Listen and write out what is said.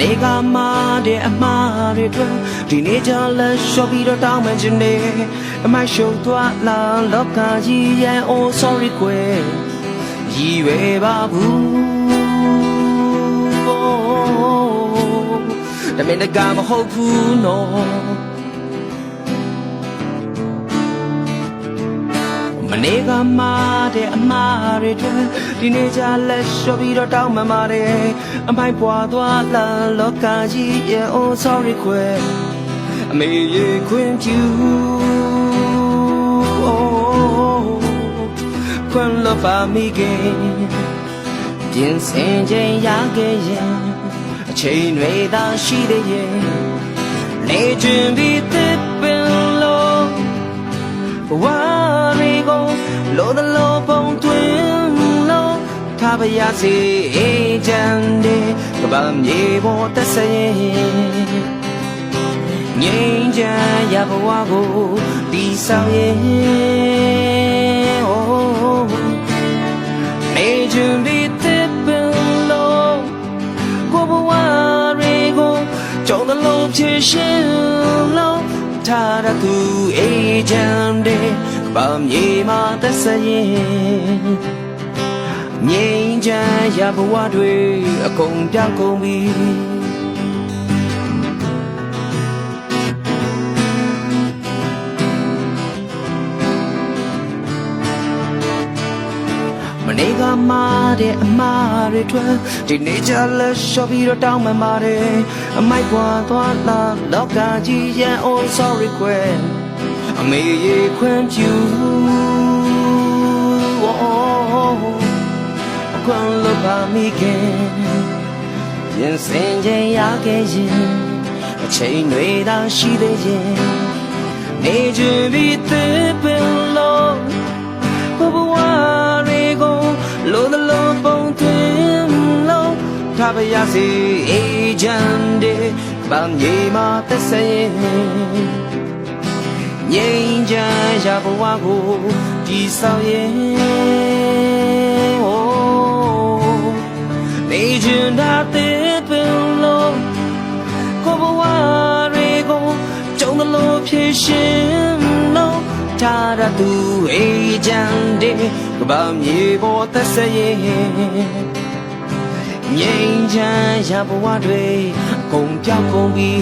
နေကမှတဲ့အမှားတွေတွေ့ဒီနေ့ကျလက်လျှော့ပြီးတော့တောင်းမှချင်နေအမိုက်ရှုံသွားလာလောကကြီးရဲ့ oh sorry ကွယ်ရည်ရွယ်ပါဘူးတမင်တကာမဟုတ်ဘူးနော် နေကမှတဲ့အမှားတွေတွေ့ဒီနေ့ကျလက်လျှော့ပြီးတော့တောင်းမှန်ပါတယ်အမိုက်ပွားသွားလာလောကကြီးရဲ့ oh sorry ခွဲအမေရေခွင့်ပြု oh ခွင့်လို့ပါမိခင်ပြင်ဆင်ခြင်းရခဲ့ရင်အချိန်တွေသာရှိသေးရဲ့နေခြင်းပြီး ပါရစေအေးချမ်းတဲ့ကပမြေပေါ်တက်စရင်ငိမ့်ချမ်းရဘဝကိုဒီဆောင်ရင်အိုးနေခြင်းဒီတစ်ပင်လို့ကိုဘဝရီကိုကြုံသလိုဖြစ်ရှင်လို့ထားရသူအေးချမ်းတဲ့ကပမြေမှာသက်စရင် ငြိမ်းချမ်းရဘဝတွေအကုန်ပြောင်းကုန်ပြီမနေကမှတဲ့အမှားတွေထွက်ဒီနေ့ကျလက်လျှော့ပြီးတော့တောင်းမှန်ပါတယ်အမိုက်ကွာသွားလာလောကကြီးရဲ့ oh sorry ကွယ်အမေရေခွင့်ပြု oh အ ခွင့်လို့ပါမိခင်ပြင်ဆင်ခြင်းရခဲ့ရင်အချိန်တွေသာရှိသေးရင်နေခြင်းပြီးသေးပင်လို့ဘဘဝတွေကိုလိုသလိုပုံသွင်းလို့ထားပါရစေအေးချမ်းတဲ့ဗမ်းမြေမှာသက်ဆိုင်ငြိမ်းချမ်းရဘဝကိုဒီဆောင်ရင် လိုဖြစ်ရှင်လို့ထားရသူအေးချမ်းတဲ့ကပမြေပေါ်သက်စရဲ့ငြိမ်းချမ်းရဘဝတွေအကုန်ပြောင်းကုန်ပြီ